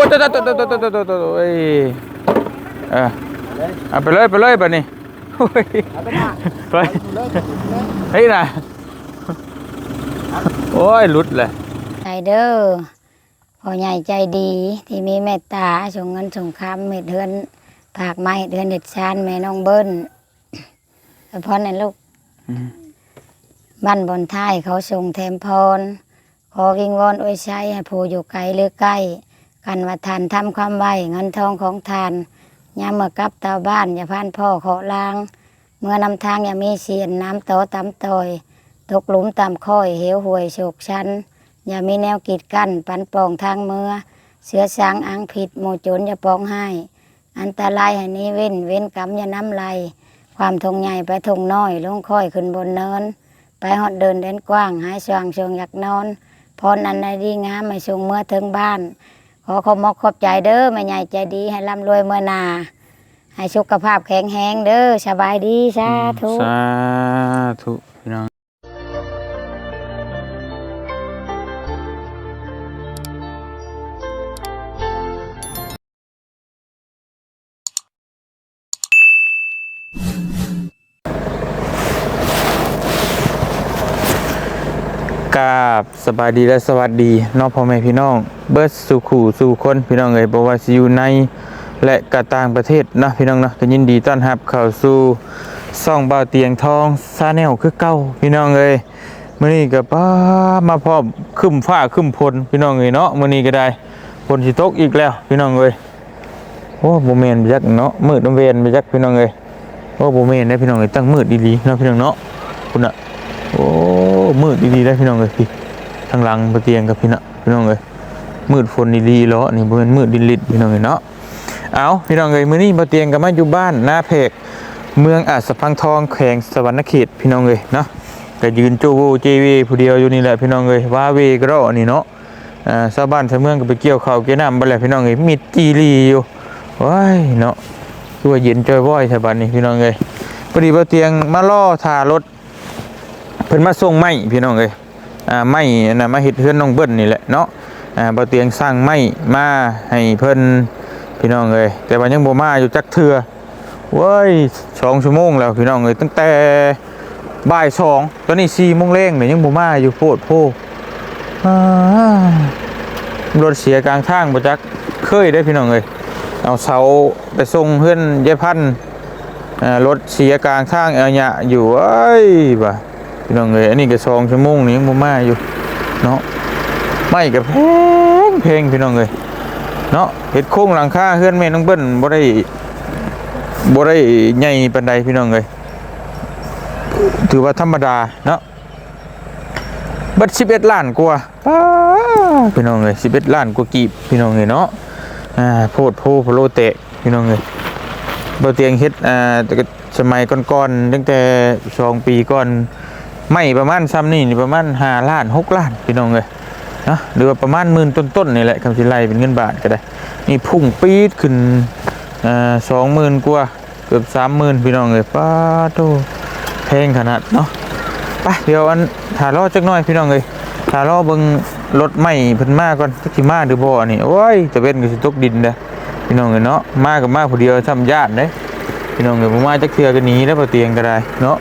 อ้ตัวตัวตัวตัวตัวตัวตัวตัวเอ้ยเออเอาไปเลยไปเลยไปนี่โอ้ยไปเฮ้ยนะโอ้ยหลุดเลยใจเด้อพ่อใหญ่ใจดีที่มีเมตตาส่งเงินส่งคำเม็ดเดือนผากไม้เดือนเด็ดชานแม่น้องเบิ้ลพาะนั่นลูกมบ้านบนท้ายเขาส่งแถมพรขอวิงวอนอวยชัยให้ผู้อยู่ไกลหรือใกล้ กันว่าทานทำความไวเงินทองของทานยามเมื่อกลับเตาบ้าน อย่าพานพ่อขอล้าง เมื่อนำทางอย่ามีเสียนน้ำโตตำตอย ตกหลุมตามค่อยเหวห่วยโศกชันอย่ามีแนวกีดกั้นปันปองทางเมื่อ เสือสางอังผิดหมู่โจรอย่าปองให้ อันตรายให้นี้เว้นเว้นกรรมอย่าน้ำไหลความทงใหญ่ไปทงน้อยลงค่อยขึ้นบนเนิน ไปหอดเดินเดินกว้างหายสว่างชวงอยากนอนพรอันใดดีงามไม่ทรงเมื่อถึงบ้าน อขอบมอกขอบใจเด้อแม่ใหญ่ใจดีให้ร่ำรวยเมื่อนา ให้สุขภาพแข็งแรงเด้อสบายดีสาธุ สาธุพี่น้องกราบ บายดีและสวัสดีน้องพ่อแม่พี่น้อง เบิร์ดสู่ขู่สู่คนพี่น้องเอ๋ยบอกว่าสิอยู่ในและกะต่างประเทศนะพี่น้องเนาะก็ยินดีต้อนรับเข้าสู่ซ่องบ่าวเตียงทองซาแนลคือเก่าพี่น้องเอ้ยมื้อนี้ก็ป้ามาพร้อมคึ้มฟ้าคึ้มฝนพี่น้องเอ้ยเนาะมื้อนี้ก็ได้ฝนสิตกอีกแล้วพี่น้องเอ้ยโอ้บ่แม่นไปจักเนาะมืดน้ำเวนไปจักพี่น้องเอ้ยโอ้บ่แม่นได้พี่น้องเอ้ยตั้งมืดดีๆเนาะพี่น้องเนาะคุณน่ะโอ้มืดดีๆได้พี่น้องเอ้ยที ทางหลังบ่าวเตียงกับพี่นะพี่น้องเอ้ยมืดฝนดีๆแล้วนี่บ่แม่นมืดดินลิดพี่น้องเอ้ยเนาะเอาพี่น้องเอ้ยมื้อนี้มาเตียงกันมาอยู่บ้านหน้าเพกเมืองอาจสะพังทองแขวงสวรรณเขตพี่น้องเอ้ยเนาะก็ยืนจูวูจีวีผู้เดียวอยู่นี่แหละพี่น้องเอ้ยว่าเวก็รอนี่เนาะอ่าชาวบ้านชาวเมืองก็ไปเกี่ยวข้าวเกี่ยวน้ำบ่แหละพี่น้องเอ้ยมีจีรีอยู่ว้ายเนาะคือว่าเย็นจอยว้อยแถวบ้านนี้พี่น้องเอ้ยพอดีมาเตียงมาล่อทารถเพิ่นมาส่งไม้พี่น้องเอ้ย ไม้น่ะมาเฮ็ดเฮือนน้องเบิ้ลนี่แหละเนาะอ่าบ่เตียงสร้างไม้มาให้เพิ่นพี่น้องเอ้ยแต่ว่ายังบ่มาอยู่จักเทือเว้ยสองชั่วโมงแล้วพี่น้องเอ้ยตั้งแต่บ่ายสองตอนนี้สี่โมงเร่งเนี่ยยังบ่มาอยู่โพดโพอ่รถเสียกลางทางบ่จักเคยได้พี่น้องเอ้ยเอาเสาไปส่งเพื่อนยายพันรถเสียกลางทางเอาหยะอยู่เอ้ยบ่ พี่น้องเอ้ยอันนี้ก็สองชั่วโมงนี่ยังบ่มาอยู่เนาะไม่กับเพลงเพลงพี่น้องเอ้ยเนาะเห็ดโค้งหลังคาเฮือนแม่น้องเบิ้ลบ่ได้บ่ได้ใหญ่ปานใดพี่น้องเอ้ยถือว่าธรรมดาเนาะเบิด11ล้านกว่าป้าพี่น้องเอ้ย11ล้านกว่ากีบพี่น้องเอ้ยเนาะอ่าโพดโพโพโลเตะพี่น้องเอ้ยบ่เตียงเฮ็ดอ่าแต่สมัยก่อนๆตั้งแต่สองปีก่อน ไม่ประมาณซ้ำนี่นี่ประมาณ5ล้าน6ล้านพี่น้องเอ้ยนะหรือว่าประมาณหมื่นต้นๆนี่แหละคำสิไลเป็นเงินบาทก็ได้นี่พุ่งปี๊ดขึ้นสองหมื่นกว่าเกือบสามหมื่นพี่น้องเลยป้าโตแพงขนาดเนาะไปเดี๋ยวอันถ่ายรอจักหน่อยพี่น้องเลยถ่ายรอเบิ่งรถใหม่เพิ่นมาก่อนจักสิมาหรือบ่นี่โอ้ยจะเป็นก็สิตกดินเด้พี่น้องเลยเนาะมากับมาผู้เดียวทำญาติเด้พี่น้องเลยมาจักเทื่อก็หนีแล้วบ่เตียงก็ได้เนาะ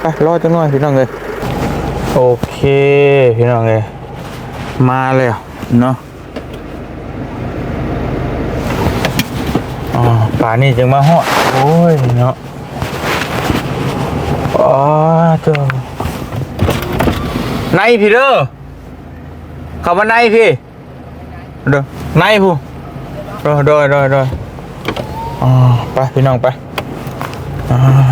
ไปไปรอจักหน่อยพี่น้องเลยโอเคพี่น้องเอยมาแล้วเนาะอ๋อป่านี่จึงมาฮอดโอ้ยเนาะอ๋อเจ้าในพี่เด้อเข้ามาในพี่เด้อในผู้เด้อเด้อเด้อเด้ออ๋อไปพี่น้องไปอ่าอึ๊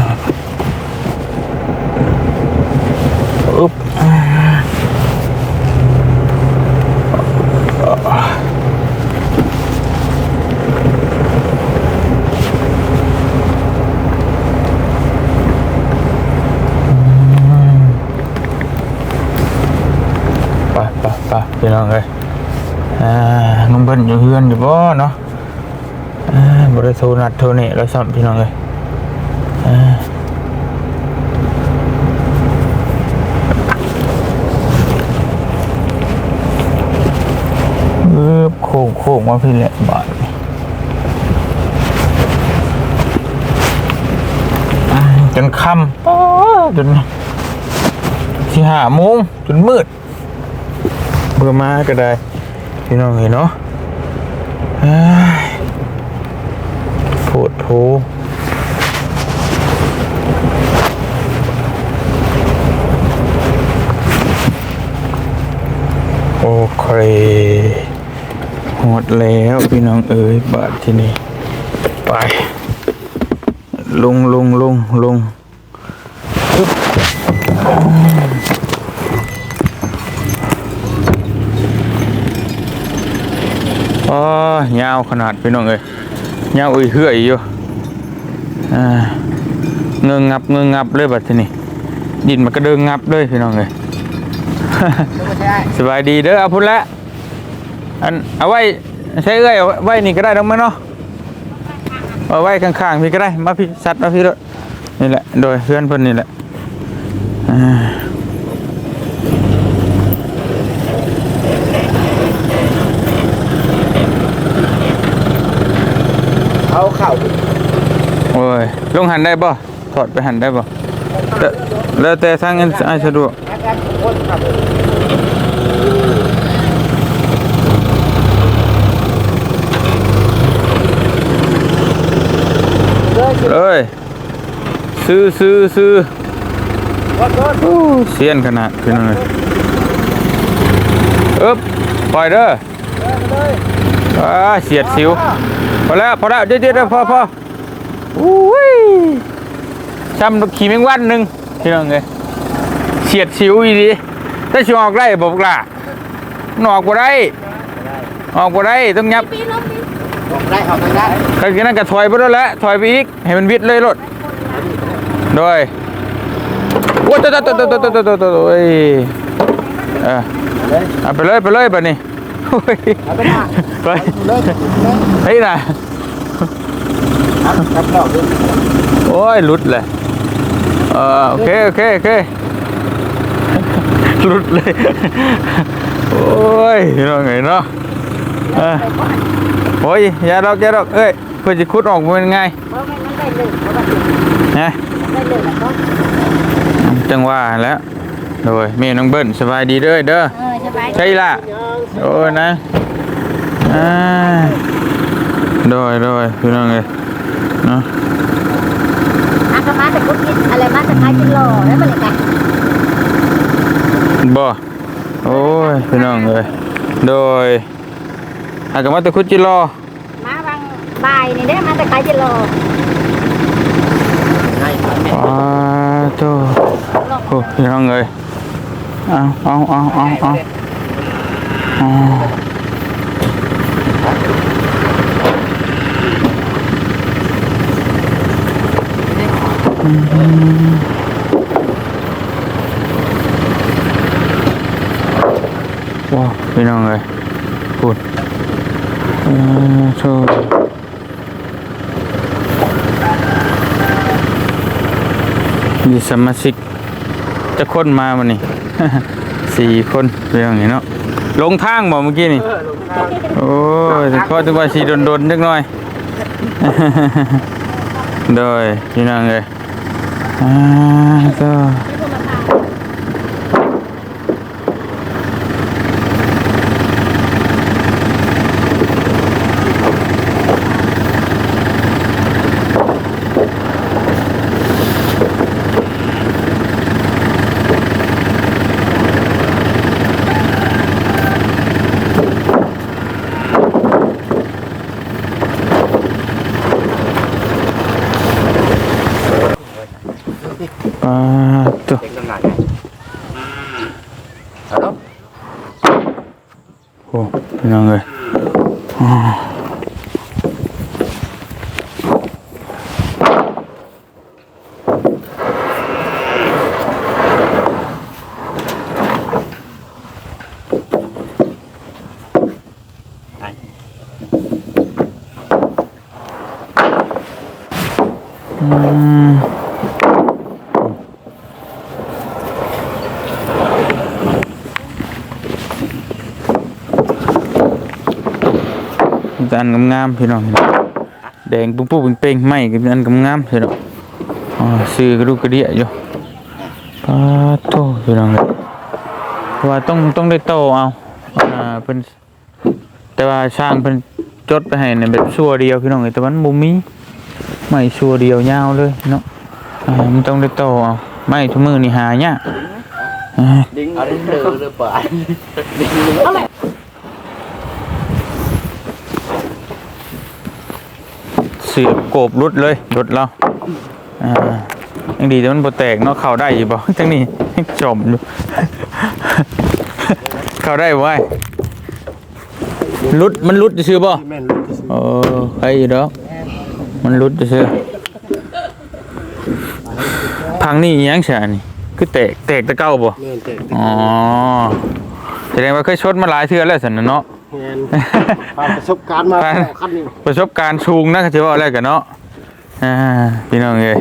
บไปไปไปพี่น้องเลยอ่าน้องเบิ้ลอยู่เฮือนอยู่บ่เนาะอ่าบริโทรนัดโทรนี่แล้วซ้ำพี่น้องเลยอ่า งว่าพี่แหละบาทอ่าจนค่ำจนที่หาโมงจนมืดเบื่อมาก็ได้ พี่น้องเห็นเนาะเอ้ยโผดโผโอเค ดแล้วพี่น้องเอ๋ยบาทที่นี่ไป ลงลงลงลงอ๋อยาวขนาดพี่น้องเอ้ยยาวอุ้ยเหื่อยอยู่เงงงับเงงงับเลยบัดที่นี่ดินมันก็เดิงงับเลยพี่น้องเอ้ยสบายดีเด้อเอาพุ่นละอันเอาไว้ ใช้เอ้อยเอาไว้นี่ก็ได้ดอกมั้ยเนาะเอาไว้ข้างๆพี่ก็ได้ มาพี่สัตว์มาพี่ด้วยนี่แหละ โดยเพื่อนเพิ่นนี่แหละอ่าเอาเข่าโอ้ย ลงหันได้บ่ถอดไปหันได้บ่แล้วแล้วแต่ทางอันอันสะดวก อาการคนขับ เลยซื้อซื้อซื้อเสียนขนาดพี่น้องเอ้ยอึ๊บปล่อยเด้ออ่าเสียดสิวพอแล้วพอแล้วเดี๋ยวๆพอพออุ้ยช้ำขี่แมงวันหนึ่งพี่น้องเอ้ยเสียดสิวอีดีถ้าชิออกได้บอกล่ะนออกบ่ได้ออกบ่ได้ต้องยับ ออกได้ออกไม่ได้ก็คือนั่นก็ถอยไปแล้วแหละถอยไปอีก ให้มันวิดเลยรถโดยโอ้ยตัวตัวตัวตัวตัวตัวตัวตัวโอ้ยเออเอาไปเลยไปเลยไปนี่โอ้ยเอาไปไปเฮ้ยนะโอ้ยหลุดเลยเออโอเคโอเคโอเคหลุดเลย โอ้ยน้องไงเนาะ โอ้ยอย่าดอกอย่าดอกเอ้ยเพื่อจะคุดออกมันไงเพราะมันได้เลยเพราะว่านะได้เลยแล้วก็จังว่าแล้วโดยแม่น้องเบิ้ลสบายดีเด้อเด้อเออสบายใช่ล่ะโอ้ยนะอ่าโดยโดยพี่น้องเลยเนาะอากมาแต่กุกินอะไรมาแต่ขายกินหล่อแล้วมันเลยกันบ่โอ้ยพี่น้องเลยโดย อากามาตะคุดจิรอมาบางบ่ายนี่เด้มาแต่ขายกินหล่อให้ครับแม่ว้าโตโอ้พี่น้องเลยเอาเอาเอาเอาเอาเอาว้าพี่น้องเลยพูด เออโธ่มีสมาชิกจะคนมาวันนี้ สี่คนเรื่องนี้เนาะลงทางบ่เมื่อกี้นี่เออลงทางโอ้ยแต่ก็จังว่าสีโดนๆจักหน่อยโดยพี่น้องเลยอ่าก็ 两个啊嗯嗯嗯。 แต่อันงามๆพี่น้องแดงปุ๊บๆเป่งๆไหม้ก็เป็นอันงามๆพี่น้องอ๋อซื้อกระดูกกระเดี่ยอยู่ปาโตพี่น้องเลยว่าต้องต้องได้โตเอาอ่าเป็นแต่ว่าช่างเป็นจดไปให้ในแบบชั่วเดียวพี่น้องเอ้ยแต่มันบ่มีไม่ชั่วเดียวยาวเลยเนาะอ่ามันต้องได้โตเอาไม่ทุกมือนี่หายากอ่าดิ้งเอาดิ้งเดือหรือเปล่า ดิ้งอะไรเสียบโกบรุดเลยรุดเราอ่ายังดีแต่มันบ่แตกเนาะเข้าได้อยู่บ่จังนี้จมอยู่เข้าได้บ่ไอ้รุดมันรุดจะชื่อบ่แม่นลูกเออใครอยู่ดอกมันรุดจะชื่อพังนี่อิหยังแช่นี่คือแตกแตกแตะเก้าบ่แม่นเต็มอ๋อแสดงว่าเคยชดมาหลายเทื่อแล้วสันน่ะเนาะ แม่นผ่านประสบการณ์มาผ่านขั้นนี้ประสบการณ์ชูงนะก็จะว่าอะไรกันเนาะอ่าพี่น้องเอ้ย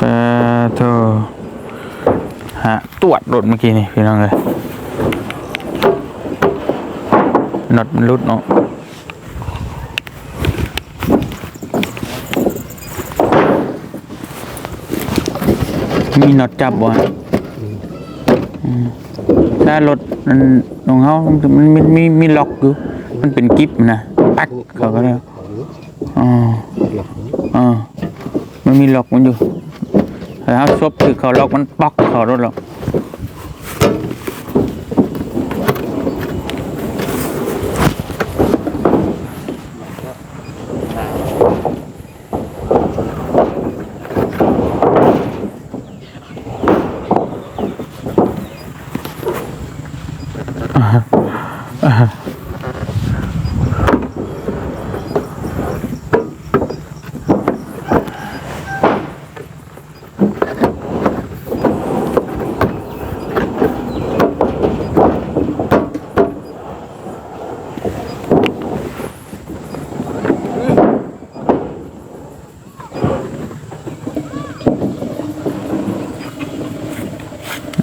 ปะโทฮะตรวจรถเมื่อกี้นี่พี่น้องเอ้ยน็อตมันรุดเนาะมีน็อตจับบ่ ถ้ารถมันของเขามันมีมีมีล็อกอยู่ มันเป็นกิฟนะปักเขาก็ได้อ๋ออ๋อมันมีล็อกมันอยู่แต่ถ้าซบคือเขาล็อกมันปักเขารถหรอก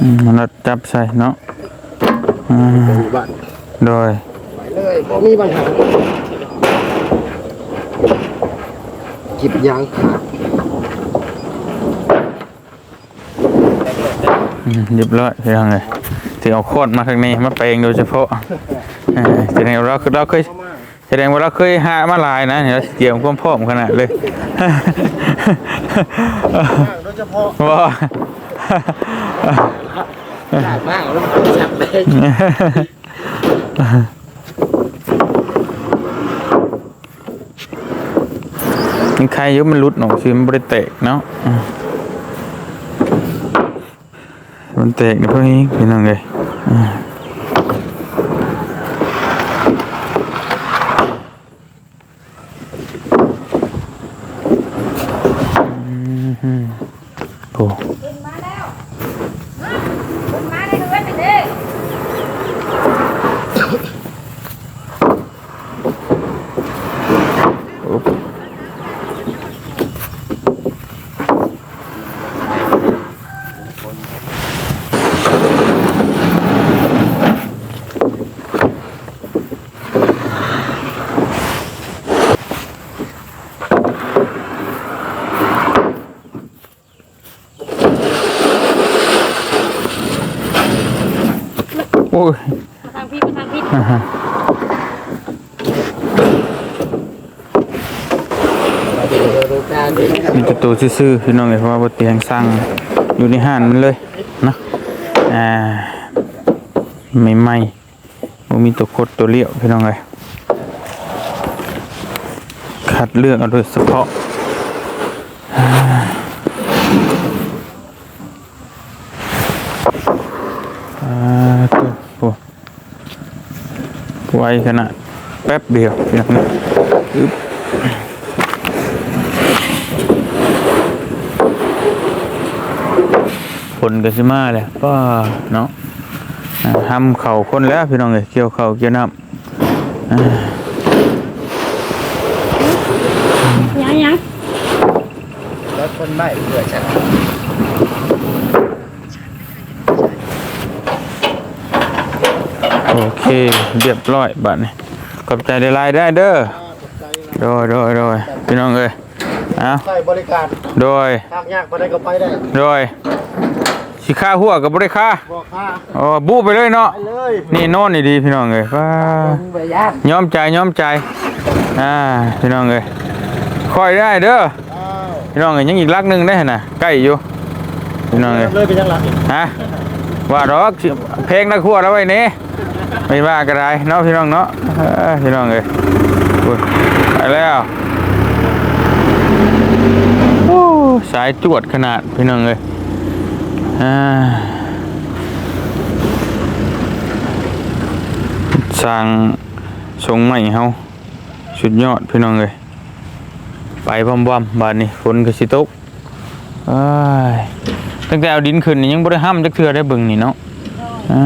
อืมมันจับใส่เนาะอืมอยู่บ้านโดยไปเลยบ่มีปัญหาจิบยางขาดอืมเรียบร้อยพี่น้องเลยที่เอาโคตรมาทางนี้มาแปลงโดยเฉพาะเออแสดงว่าเราคือเราเคยแสดงว่าเราเคยหามาหลายนะเนี่ยเราเตรียมความพร้อมขนาดเลย โดยเฉพาะ ว่า หนักมากแล้วมันจับเลยมันใครเยอะมันรุดหนองคือมันบริเตกเนาะมันเตกนี่พวกนี้พี่น้องเลยอืมอืมโอ้ มาแล้วมาได้ด้วยไปเด้ โอ้ย ทางพี่ทางพี่ อ่าฮะ ดูการดิ มีแต่ตัว ซื่อๆพี่น้องเลยเพราะว่าบเตียงสั่งอยู่ในห้านมันเลยนะอ่าไม่ไหม่บ่มีตัวคดตัวเลี้ยวพี่น้องเลยคัดเลือกเอาโดยเฉพาะอ่าอ่าตัวโอ้ไวขนาดแป๊บเดียวพี่น้องนะอึ๊บ ผลกันสิมาเลยก็เนาะอ่าทำเข่าคนแล้วพี่น้องเลยเกี่ยวเข่าเกี่ยวน้ำอ่ายังยังแล้วคนได้เพื่อฉันเรียบร้อยบัดนี้ขอบใจได้ลายๆได้เด้อโดยโดยโดยพี่น้องเอ้ยเอาใส่บริการโดยทางยากมาได้ก็ไปได้โดย สิค่าหัวกับบ่ได้ค่าบอกค่าอ๋อบูไปเลยเนาะ ไปเลยนี่โน่นนี่ดีพี่น้องเอ้ยว้าไปยากยอมใจยอมใจ อ่า พี่น้องเอ้ยคอยได้เด้อ อ้าวพี่น้องเอ้ยยังอีกลักหนึงได้หั่นน่ะ ใกล้อยู่ พี่น้องเอ้ยเลยไปยังหลังฮะว่าดอกเพลงนักขัวแล้วไว้นี่ไม่ว่าก็ได้เนาะพี่น้องเนาะเออพี่น้องเอ้ยอุ๊ยไปแล้วโอ้สายจวดขนาดพี่น้องเอ้ยอ่า สร้างทรงใหม่เฮาสุดยอดพี่น้องเอ้ยไปพร้อมๆบาดนี้ฝนก็สิตกตั้งแต่เอาดินขึ้นนี่ยังบ่ได้ห้ามจักเทื่อได้บิ่งนี่เนาะอ่า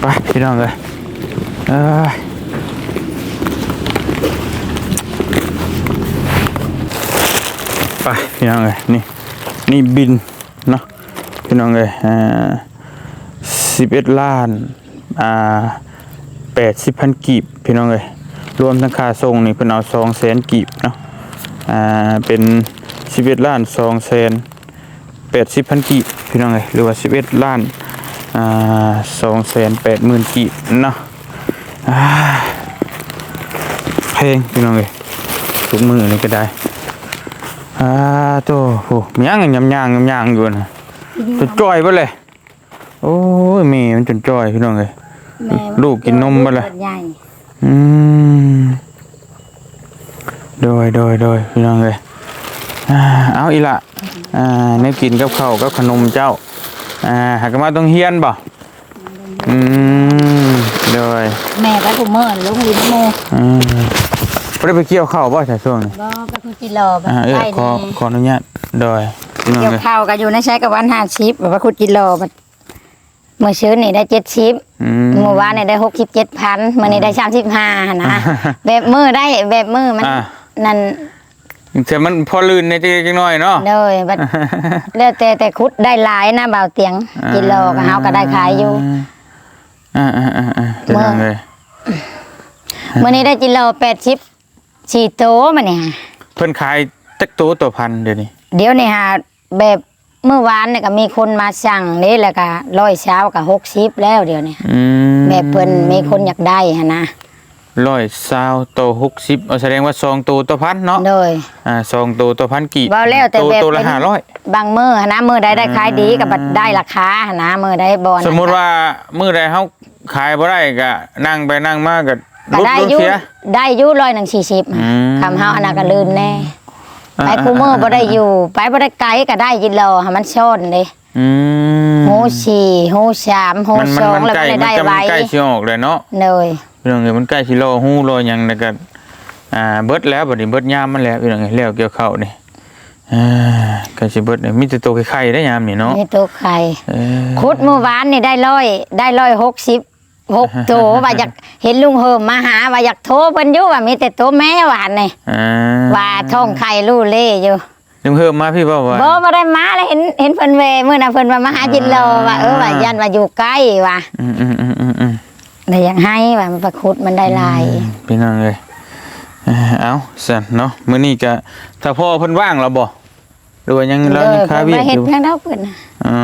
ไปพี่น้องเอ้ยไปพี่น้องเอ้ยนี่นี่บิน พี่น้องเอ้ยอ่า11ล้านอ่า80พันกีบพี่น้องเอ้ยรวมทั้งค่าส่งนี่เพิ่นเอา2แสนกีบเนาะอ่าเป็น11ล้าน2แสน80พันกีบพี่น้องเอ้ยหรือว่า11ล้านอ่า2แสน8หมื่นกีบเนาะอ่าเพลงพี่น้องเอ้ยทุกมือนี่ก็ได้อ่าโตโหมีหยังยำยางยำยางอยู่นะ จนจ้อยเบ่เลย โอ้ยแม่มันจนจ้อยพี่น้องเอ้ยแม่ลูกกินนมบ่ล่ะใหญ่อืมโดยโดยโดยพี่น้องเลยอ่าเอาอีละอ่าเนื้อกินกับข้าวกับขนมเจ้า อ่าหากมาต้องเฮียนบ่อืมโดยแม่ไปกูเมื่อลุงวินโมอืมบ่ได้ไปเกี่ยวข้าวบ่ใช่ช่วงนี้บ่ไปคุจิโลไปอ่าเออใกล้ขอนี่ขออนุญาตโดยพี่น้อง เกี่ยวเลยข้าวก็อยู่ในใช้กับวันห้าชิปแบบว่าคุจิโลบัดเมื่อชื้นนี่ได้เจ็ดชิปอืมเมื่อวานนี่ได้หกสิบเจ็ดพันมื่อนี้ได้สามสิบห้านะแบบมือได้แบบมือมันอ่านั่นแต่มันพอลื่นในจักหน่อยเนาะเลยบัดแล้วแต่แต่คุดได้หลายนะเบาเตียงกิโลก็เฮาก็ได้ขายอยู่อ่าอ่าอ่าอ่าพี่น้องเลยมื่อนี้ได้กิโลแปดชิปสี่โตมาเนี่ยเพิ่นขายจักตัวต่อพันเดี๋ยวนี้เดี๋ยวนี่ฮะ แบบเมื่อวานเนี่ยก็มีคนมาสั่งนี่แล้วก็ร้อยเช้ากับหกชิปแล้วเดี๋ยวนี้อืมแบบเพิ่นมีคนอยากได้ฮะนะร้อยซาวโตหกสิบเอาแสดงว่าซองตัวต่อพันเนาะโดย อ่าซองตัวต่อพันกี่เว้าแล้วแต่ตัวแบบตัวละเป็นห้าร้อย บางมือฮะนะมือใดได้ขายดีกับบัดได้ราคาฮะนะมือใดบอล สมมุติว่ามื้อใดเฮาขายบ่ได้ก็นั่งไปนั่งมาก็ก็ลดได้ลดอยุเสีย ได้อยุร้อยหนึ่งสี่สิบอืม คำเฮาอันนั้นก็ลืมแน่อ่า ไปคูมือบ่ได้อยู่ ไปบ่ได้ไกลก็ได้ยินโลให้มันชนเลยอืมหูสี่หูสามหูมันสมันองมันแล้วใกล้ก็มันได้จะไวมันใกล้สิออกเลยเนาะเลยพี่น้องเอ้ยมันใกล้สิรอฮู้รอหยังแล้วก็อ่าเบิดแล้วบัดนี้เบิดยามมันแล้วพี่น้องเอ้ยแล้วเกี่ยวข้าวนี่อ่าใกล้สิเบิดนี่มีแต่ตัวไข่ๆได้ยามนี่เนาะนี่ตัวไข่เออคุดเมื่อวานนี่ได้ร้อยได้ร้อยหกสิบ หกโตว่าอยากเห็นลุงเฮิมมาหาว่าอยากโทรเพิ่นอยู่ว่ามีแต่ตัวแม่หวานนี่อ่าว่าท้องไข่ลู่เล่อยู่ลุงเพิ่มมาพี่บ่ว่าบ่บ่ได้มาเลยเห็นเห็นเพิ่นเวมื้อน่ะเพิ่นว่ามาหาจินโลว่าเออว่ายันว่าอยู่ใกล้ว่าอืมอืมอืมอืมอืมได้อยากให้ว่ามันประคุดมันได้หลาย พี่น้องเลยเอ่อเอาสั่นเนาะมื้อนี้ก็ถ้าพ่อเพิ่นว่างแล้วบ่หรือว่ายังเรายังคาเพิ่นเวียมากเฮ็อดยู่ เพียงเท่าเพิ่นน่ะอ๋อ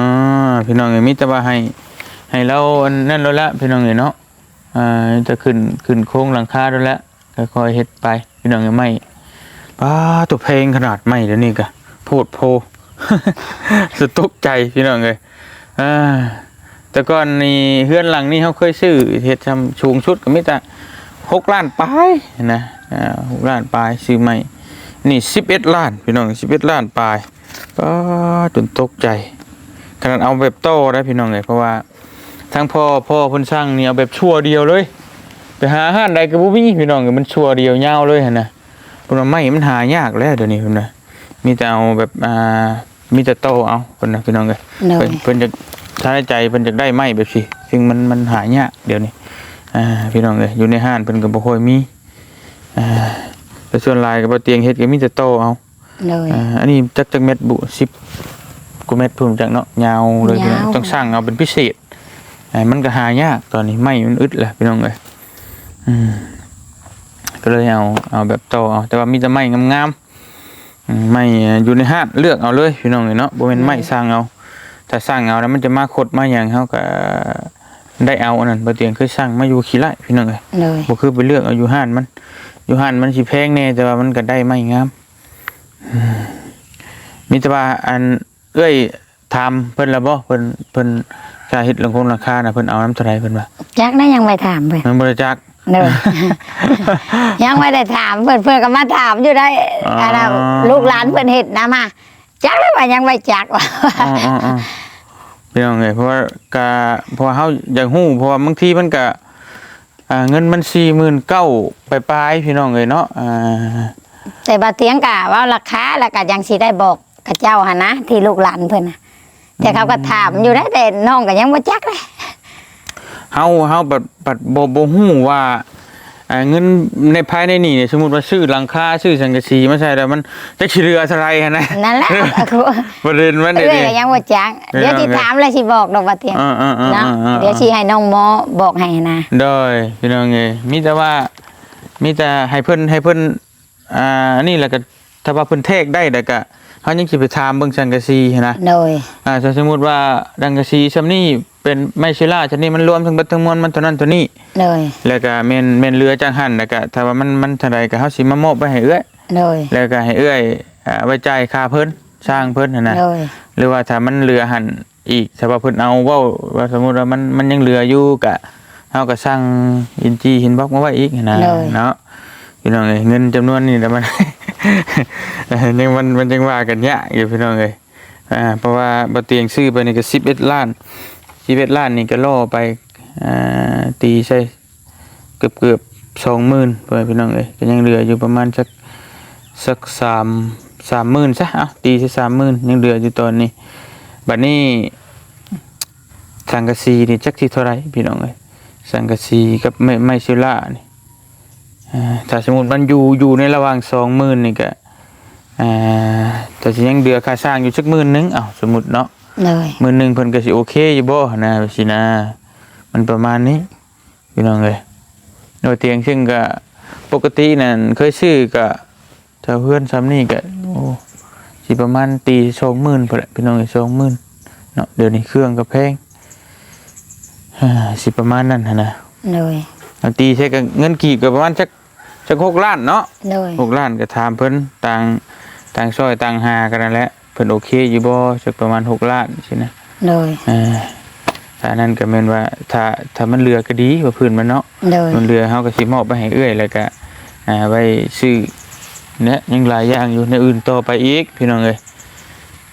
พี่น้องเอ้ยมีแต่ว่าให้ ให้เราอันนั่นแล้วละพี่น้องเอ้ยเนาะอ่าจะขึ้นขึ้นโค้งหลังคาแล้วละค่อยๆเฮ็ดไปพี่น้องไม่ป้าตัวเพลงขนาดไม่เดี๋ยวนี้ก็โพดโพสะตกใจพี่น้องเอ้ยอ่าแต่ก่อนนี่เฮือนหลังนี้เขาเคยซื้อเฮ็ดทำชูงชุดก็มีแต่หกล้านปลายนะอ่าหกล้านปลายซื้อใหม่นี่สิบเอ็ดล้านพี่น้องสิบเอ็ดล้านปลายก็จนตกใจขนาดเอาแบบโตได้พี่น้องเลยเพราะว่า ทั้งพ่อพ่อเพิ่นสร้างนี่เอาแบบชั่วเดียวเลย ไปหาห้านใดก็บ่มีพี่น้องเอ้ยมันชั่วเดียวยาวเลยหั่นนะเพิ่นว่าไม่มันหายากแล้วเดี๋ยวนี้เพิ่นน่ะมีแต่เอาแบบอ่ามีแต่โตเอาเพิ่นน่ะพี่น้องเอ้ยโดเพิ่ยนเพิ่นจะถ้าในใจเพิ่นจะได้ไม้แบบสิซึ่งมันมันหายากเดี๋ยวนี้อ่าพี่น้องเลยอยู่ในห้านเพิ่นก็บ่ค่อยมีอ่าแต่ส่วนหลายก็บ่เตียงเฮ็ดก็มีแต่โตเอาโดยอ่าอันนี้จักจักเม็ดบุ10กว่าเม็ดพุ่นจักเนาะยาวเลยพี่น้องยาวต้องสร้างเอาเป็นพิเศษอ่า มันก็หายากตอนนี้ไม้มันอึดแหละพี่น้องเอ้ยอืมก็เลยเอาเอาแบบโตเอาแต่ว่ามีแต่ไม้งามๆอืมไม้อยู่ในห้างเลือกเอาเลยพี่น้องเอ้ยเนาะบ่แม่นไม้สร้างเอาถ้าสร้างเอาแล้วมันจะมาขดมาหยังเฮาก็ได้เอาอันนั้นบ่เตียงคือสร้างมาอยู่ขี้ไร่พี่น้องเอ้ยเลยบ่คือไปเลือกเอาอยู่ห้านมันอยู่ห้านมันสิแพงแน่แต่ว่ามันก็ได้ไม่งามอืมมีแต่ว่าอันเอ้ยถามเพิ่นและบ่เพิ่นเพิ่น ค่าเฮ็ดลงคงราคาน่ะเพิ่นเอาน้ำเท่าไหร่เพิ่นว่าจักได้ยังไม่ถามเพิ่นมันบ่ได้จักเลยยังไม่ได้ถามเพื่อนเพื่อนก็มาถามอยู่ได้อ๋ออั นน่ะลูกหลานเพื่อนเห็ดนะมาจักเลยว่ายังไม่จักว่าอ๋ออ๋ออ๋อพี่น้องเอ้ยเพราะว่าก็เพราะว่าเฮาอยากฮู้เพราะว่าบางทีมันก็อ่าเงินมัน49,000ปลายๆพี่น้องเอ้ยเนาะอ่าแต่บาเตียงกะว่าราคาแล้วก็ยังสิได้บอกกับเจ้าหนนะที่ลูกหลานเพื่อนนะ แต่เขาก็ถามอยู่ได้แต่น้องก็ยังไม่จักเลยเฮาเฮาบัดบัดบ่บ่ฮู้ว่าอ่าเงินในภายในนี่เนี่ยสมมุติว่าซื้อหลังคาซื้อสังกะสีมาใช่แล้วมันจะสิเหลือเท่าไหร่หันนะนั่นแหละประเด็นมันเอ้นี่ยก็ยังไม่จักเดี๋ยวที่ถามเลยสิบอกดอกบาเตียงอ่าๆๆๆๆเนาะเดี๋ยวสิให้น้องหมอบอกให้นะโดยพี่น้องเอ้ยมีแต่ว่ามีแต่ให้เพิ่นให้เพิ่นอ่าอันนี้แหละก็ถ้าว่าเพิ่นเทกได้แล้วก็ เฮายังสิไปถามเบิ่งสังกะสีหันนะโดยอ่าถ้าสมมุติว่าสังกะสีซำนี้เป็นไม้ศิลาชนิดมันรวมทั้งเบิดทั้งมวลมันเท่านั้นเท่านี้โดยแล้วก็แม่นแม่นเรือจังหันแล้วก็ถ้าว่ามันมันเท่าใดก็เฮาสิมามอบไว้ให้เอื้อยโดยแล้วก็ให้เอื้อยอ่าไว้จ่ายค่าเพิ่นสร้างเพิ่นนั่นน่ะโดยหรือว่าถ้ามันเหลือหันอีกถ้าว่าเพิ่นเอาเว้าว่าสมมุติว่ามันมันยังเหลืออยู่ก็เฮาก็สร้างอินจีหินบล็อกมาไว้อีกนะเลยเนาะพี่น้องเอ้ยเงินจำนวนนี้แล้วมัน ยังมันมันยังว่ากันยากอยู่พี่น้องเอ้ยอ่าเพราะว่าบ่เตียงซื้อไปนี่ก็11ล้าน11ล้านนี่ก็ล่อไปอ่าตีใส่เกือบเกือบ20,000เพื่อนพี่น้องเอ้ยก็ยังเหลืออยู่ประมาณสักสักสามสามหมื่นซะเอาตีซะสามหมื่นยังเหลืออยู่ตอนนี้บัดนี้สังกะสีนี่จักที่เท่าไรพี่น้องเอ้ยสังกะสีกับไม้ไม้ซิล่านี่ ถ้าสมมติมันอยู่อยู่ในระหว่างสองหมื่นนี่ก็อ่าแต่สิยังเดือค่าสร้างอยู่สักหมื่นหนึงเอ้าสมมุติเนาะโดยหมื่นหนึงเพิ่นก็สิโอเคอยู่บ่นะสินะ มันประมาณนี้พี่น้องเอ้ยโดยเตียงซึ่งก็ปกตินั่นเคยซื้อก็ถ้าเพื่อนซ้ำนี่ก็โอ้สิประมาณตี20,000พุ่นแหละพี่น้องเอ้ย20,000เนาะเดี๋ยวนี้เครื่องก็แพงอ่าสิประมาณนั้นหั่นนะโดยเอาตีใช้ก็เงินกีบก็ประมาณจัก จักหกล้านเนาะโดยหกล้านก็ถามเพิ่นต่างต่างซอยต่างหากันนั่นแหละเพิ่นโอเคอยู่บ่จักประมาณหกล้านสินะโดยอ่าถ้านั้นก็แม่นว่าถ้าถ้ามันเหลือก็ดีว่าพื้นมันเนาะโดยมันเหลือเฮาก็สิมอบไปให้เอื้อยแล้วก็อ่าไว้ซื้อเนี่ยยังหลายอย่างอยู่ในอื่นต่อไปอีกพี่น้องเอ้ย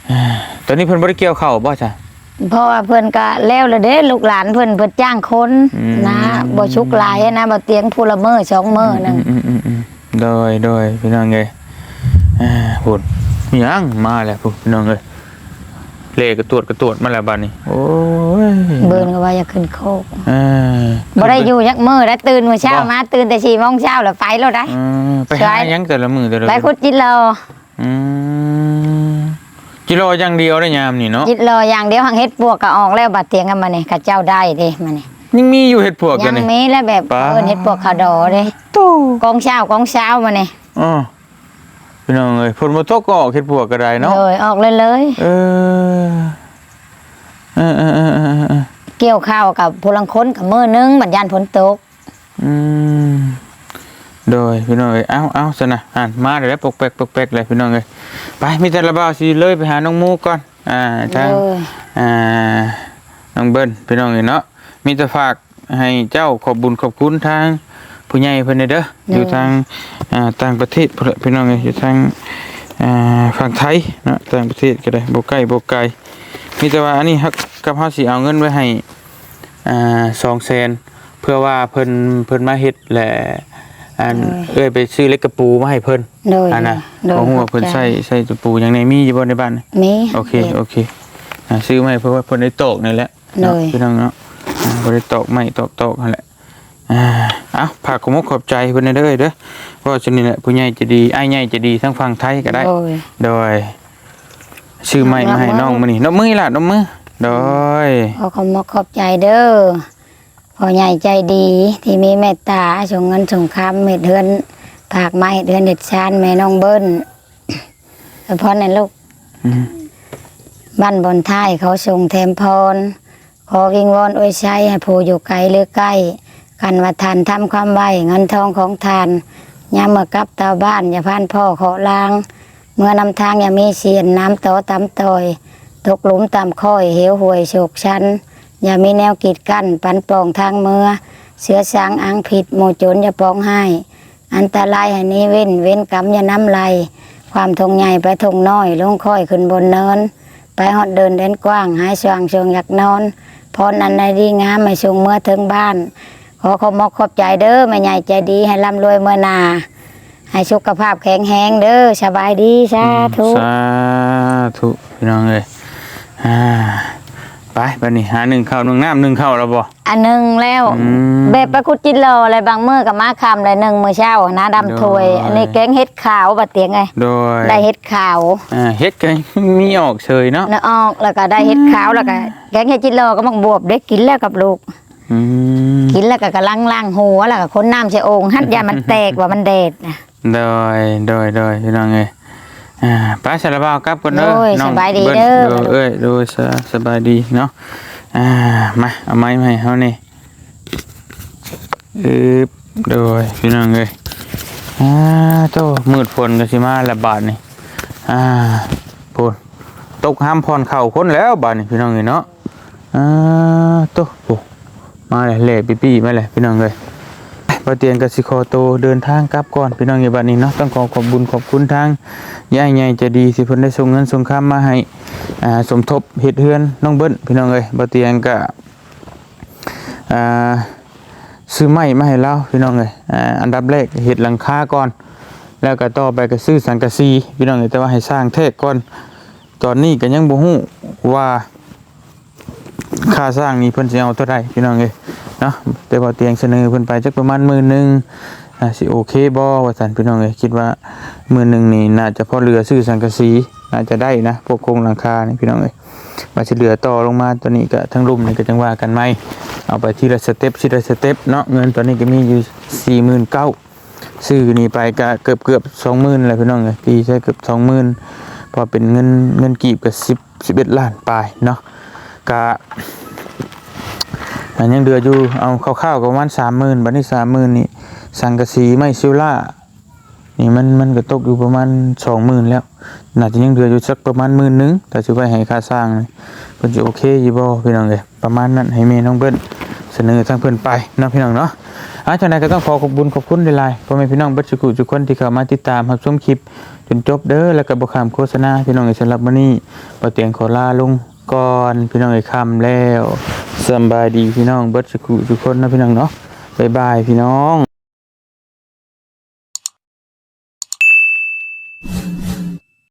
อ่าตอนนี้เพิ่นบ่ได้เกี่ยวข้าวบ่จ้ะ เพราะว่าเพื่อนก็แล้วละเด้ลูกหลานเพื่อนเพื่อนจ้างคนอืมนะบ่ชุกหลายนะบ่เตียงผู้ละเมอสองเมอหนึงอืมอืมอืมโดยโดยพี่น้องเอ้ยอ่าพุ่นมีหยังมาแล้วพุ่นพี่น้องเอ้ยเลขกระตรวจกระตรวจมาแล้วบัดนี้โอ้ยเบิ่นก็ว่าอย่าขึ้นโคกอ่าบ่ได้อยู่ยักมื้อแล้วตื่นมื้อเช้าบ่มาตื่นแต่4โมงเช้าแล้วไปแล้วได้อืมไปใช่หาหยังแต่ละมื้อแต่ละไปขุดจิตรออืม กิโลอย่างเดียวได้ยามนี่เนาะจิตรออย่างเดียวหังเฮ็ดปวกก็ออกแล้วบัดเตียงกันมานี่ข้าเจ้าได้เด้มานี่ยังมีอยู่เห็ดพวกกัยันงนี่มีแล้วแบบป๊าเอิ้นเฮ็ดปวกขาวดอเด้ตู้กองเช้ากองเช้ามานี่อ๋อพี่น้องเอ้ยฝนบ่ตกก็ออกเห็ดพวกก็ได้เนาะเลยออกเลยเลยเออเออเออเออเออเออเกี่ยวข้าวกับผู้ลังคนกับมื้อนึงบัดยานฝนตก อืมโดยพี่น้องเอ้ยเอ้าเอ้าซะนะอ่านมาได้แล้วปกแปกปกแปกเลยพี่น้องเอ้ย ไปมีแต่ละบ่าวสิเลยไปหาน้องหมูก่อนอ่าทางเลยอ่าน้องเบิ้ลพี่น้องเอ้ยเนาะมีแต่ฝากให้เจ้าขอบบุญขอบคุณทางผู้ใหญ่เพิ่นเด้ออยู่ทางอ่าต่างประเทศพุ่นแหละพี่น้องเอ้ยอยู่ทางอ่าฝั่งไทยเนาะต่างประเทศก็ได้บ่ใกล้บ่ไกลมีแต่ว่าอันนี้ฮักกับเฮาสิเอาเงินไว้ให้อ่า200,000เพื่อว่าเพิ่นเพิ่นมาเฮ็ดแหละ อันเอ้ยไปซื้อเล็กกระปูมาให้เพิ่นเลยอันน่ะเลยบ่ฮู้ว่าเพิ่นใส่ใส่ตะปูหยังในมีอยู่บ่ในบ้านมีโอเคโอเคอ่าซื้อมาให้เพราะว่าเพิ่นได้ตอกนี่แหละเลยเนาะพี่น้องเนาะอ่าบ่ได้ตอกไม้ตอกตอกนั่นแหละอ่าเอ้าฝากขอมกขอบใจเพิ่นเด้อเด้อเพราะว่าฉะนี้แหละผู้ใหญ่ใจะดีอ้ายใหญ่ใจะดีทั้งฝั่งไทยก็ได้ โดยโดยซื้อไม้มาให้น้องมื้อนี้น้องมือล่ะน้องมือโดยขอขอบคุณขอบใจเด้อ พ่อใหญ่ใจดีที่มีเมตตาส่งเงินส่งคำเม็ดเดือนผากไม้เดือนเด็ดชานแม่น้องเบิ้ลพรในลูกอืมบ้านบนท้ายเขาส่งแถมพร ขอวิงวอนอวยชัยให้ผู้อยู่ไกลหรือใกล้กันว่าทานทำความไวเงินทองของทานยามเมื่อกลับตาบ้านอย่าพานพ่อขอลาง เมื่อนำทางอย่ามีเสียนน้ำต่อตำตอย ตกหลุมตามค่อยเหวห่วยโฉกชัน อย่ามีแนวกีดกั้นปันปองทางเมือ เสือสางอังผิดโมโจรอย่าปองให้ อันตรายให้นี้เว้นเว้นกรรมอย่าน้ำไหลความทงใหญ่ไปทงน้อยลงค่อยขึ้นบนเนิน ไปหอดเดินเดินกว้าง หายสว่างชงอยากนอนพรนันในดีงามไม่ชงเมื่อถึงบ้าน ขอขอมกขอบใจเด้อแม่ใหญ่ใจดีให้ร่ำรวยเมื่อนาให้สุขภาพแข็งแรงเด้อสบายดีสาธุสาธุพี่น้องเอ้ยอ่า ไปบัดนี้หาหนึ่งข้าวหนึ่งน้ำหนึ่งข้าวแล้วบ่ อันหนึ่งแล้วอืมแบบประคุดจินโลอะไรบางมือกับมาคำเลยหนึ่งมือเช้านะดำถวย โดย อันนี้แกงเห็ดขาวบะเตียงไงโดยได้เห็ดขาวอ่าเฮ็ดกันมีออกเฉยเนาะแล้วออกแล้วก็ได้เห็ดขาวแล้วก็แกงเห็ดจินโลก็มักบวบได้กินแล้วกับลูก อืมกินแล้วก็กำลังล้างหัวแล้วก็คนน้ำใส่โองหัดยามันแตกว่ามันเด็ดนะโดยโดยโดยพี่น้องเอ้ย อ่าไปสารบาวกลับก่อนเด้อโดยน้องสบายดีเบิ้ลเด้อโดยเอ้ยโดยสสบายดีเนาะอ่ามาเอาไม้มาให้เฮานี่อึบโดยพี่น้องเอ้ยอ่าโตมืดฝนก็สิมาละบาดนี่อ่าพูนตกห้ามพรเข่าคนแล้วบาดนี่พี่น้องเอ้ยเนาะอ่าโตโอ้มาเลยเละปี้ๆมาเลยพี่น้องเอ้ย ปาเตียงกสิคอโตเดินทางกลับก่อนพี่น้องอย่าบัดนี้เนาะต้องขอขอบบุญขอบคุณทางย่ายใหญ่จะดีสิเพิ่นได้ส่งเงินส่งคำมาให้อ่าสมทบเฮ็ดเฮือนน้องเบิ้ลพี่น้องเอ้ยปาเตียงก็อ่าซื้อไม้มาให้เราพี่น้องเอ้ยอ่าอันดับแรกเฮ็ดหลังคาก่อน แล้วก็ต่อไปก็ซื้อสังกะสีพี่น้องเอ้ยแต่ว่าให้สร้างแทกก่อน ตอนนี้ก็ยังบ่ฮู้ว่าค่าสร้างนี่เพิ่นสิเอาเท่าใดพี่น้องเอ้ย เนาะแต่ว่าเตียงเสนอเพิ่นไปจักประมาณหมื่นหนึ่งอ่าสิโอเคบ่ว่าซั่นพี่น้องเอ้ยคิดว่าหมื่นหนึ่งนี่น่าจะพอเหลือซื้อสังกะสีน่าจะได้นะพวกโครงหลังคานี่พี่น้องเอ้ยว่าสิเหลือต่อลงมาตัวนี้ก็ทั้งรุ่มนี่ก็จังว่ากันไหมเอาไปทีละสเต็ปทีละสเต็ปเนาะเงินตอนนี้ก็มีอยู่49,000ซื้อนี่ไปก็เกือบเกือบ20,000แล้วพี่น้องเอ้ยตีใช้เกือบ20,000พอเป็นเงินเงินกีบก็10 11ล้านไปเนาะกะ อันยังเดืออยู่เอาข้าวๆก็ประมาณสามหมื่นบัดนี้สามหมื่นนี่สังกะสีไม่ซิลล่านี่มันมันก็ตกอยู่ประมาณสองหมื่นแล้วน่าจะยังเดืออยู่สักประมาณหมื่นหนึงแต่จะไปให้ค่าสร้างนี่เพิ่นจะโอเคอยู่บ่พี่น้องเลยประมาณนั้นให้แม่น้องเบิ้ลเสนอทางเพิ่อนไปนาะพี่น้องเนาะอาจากนั้นก็ต้องขอขอบคุญขอบคุณหลายๆพ่อแม่พี่น้องบัดสุกุทุกคนที่เข้ามาติดตามรับชมคลิปจนจบเด้อแล้วก็บ่ข้ามโฆษณาพี่น้องเอ้ยสำหรับมื้อนี้บ่เตียงขอลาลงก่อนพี่น้องไอ้คำแล้ว สบายดีพี่น้องเบิร์ดสกุทุกคนนะพี่น้องเนาะบ๊ายบายพี่น้อง